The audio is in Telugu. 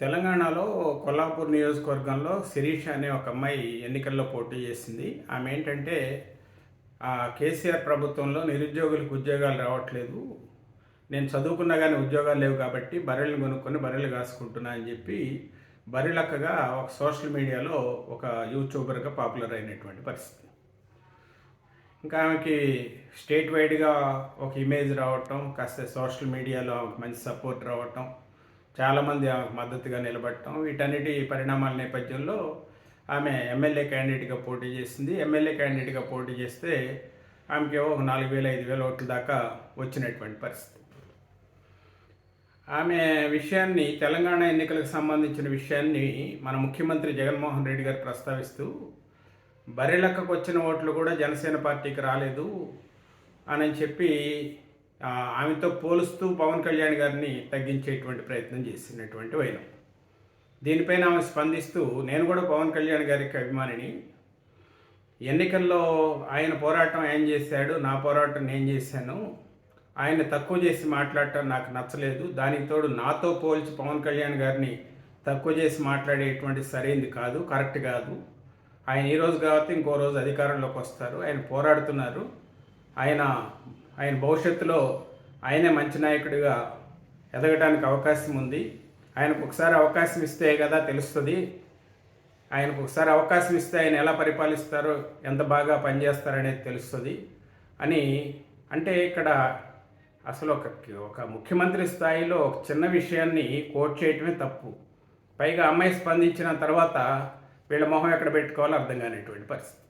తెలంగాణలో కొల్లాపూర్ నియోజకవర్గంలో శిరీష్ అనే ఒక అమ్మాయి ఎన్నికల్లో పోటీ చేసింది. ఆమె ఏంటంటే ఆ కేసీఆర్ ప్రభుత్వంలో నిరుద్యోగులకు ఉద్యోగాలు రావట్లేదు. నేను చదువుకున్నా కానీ ఉద్యోగాలు లేవు కాబట్టి బర్రెలు కొనుక్కొని బర్రెలు కాసుకుంటున్నా అని చెప్పి బర్రెలక్కగా ఒక సోషల్ మీడియాలో ఒక యూట్యూబర్గా పాపులర్ అయినటువంటి పరిస్థితి. ఇంకా ఆమెకి స్టేట్ వైడ్గా ఒక ఇమేజ్ రావటం కాస్త సోషల్ మీడియాలో ఆమెకు మంచి సపోర్ట్ రావటం చాలామంది ఆమెకు మద్దతుగా నిలబడటం వీటన్నిటి పరిణామాల నేపథ్యంలో ఆమె ఎమ్మెల్యే క్యాండిడేట్గా పోటీ చేసింది. ఎమ్మెల్యే క్యాండిడేట్గా పోటీ చేస్తే ఆమెకి ఒక నాలుగు వేల ఐదు వేల ఓట్ల దాకా వచ్చినటువంటి పరిస్థితి. ఆమె విషయాన్ని తెలంగాణ ఎన్నికలకు సంబంధించిన విషయాన్ని మన ముఖ్యమంత్రి జగన్మోహన్ రెడ్డి గారు ప్రస్తావిస్తూ బరిలక్కకు వచ్చిన ఓట్లు కూడా జనసేన పార్టీకి రాలేదు అని చెప్పి ఆమెతో పోలుస్తూ పవన్ కళ్యాణ్ గారిని తగ్గించేటువంటి ప్రయత్నం చేసినటువంటి వైనం. దీనిపైన ఆమె స్పందిస్తూ నేను కూడా పవన్ కళ్యాణ్ గారికి అభిమానిని. ఎన్నికల్లో ఆయన పోరాటం ఆయన చేశాడు నా పోరాటం నేను చేశాను. ఆయన తక్కువ చేసి మాట్లాడటం నాకు నచ్చలేదు. దానికి తోడు నాతో పోల్చి పవన్ కళ్యాణ్ గారిని తక్కువ చేసి మాట్లాడేటువంటి సరైంది కాదు కరెక్ట్ కాదు. ఆయన ఈ రోజు కాబట్టి ఇంకో రోజు అధికారంలోకి వస్తారు. ఆయన పోరాడుతున్నారు. ఆయన ఆయన భవిష్యత్తులో ఆయనే మంచి నాయకుడిగా ఎదగడానికి అవకాశం ఉంది. ఆయనకు ఒకసారి అవకాశం ఇస్తే కదా తెలుస్తుంది. ఆయనకు ఒకసారి అవకాశం ఇస్తే ఆయన ఎలా పరిపాలిస్తారో ఎంత బాగా పనిచేస్తారనేది తెలుస్తుంది. అని అంటే ఇక్కడ అసలు ఒక ఒక ముఖ్యమంత్రి స్థాయిలో ఒక చిన్న విషయాన్ని కోట్ చేయటమే తప్పు. పైగా అమ్మాయి స్పందించిన తర్వాత వీళ్ళ మొహం ఎక్కడ పెట్టుకోవాలో అర్థం కానిటువంటి పరిస్థితి.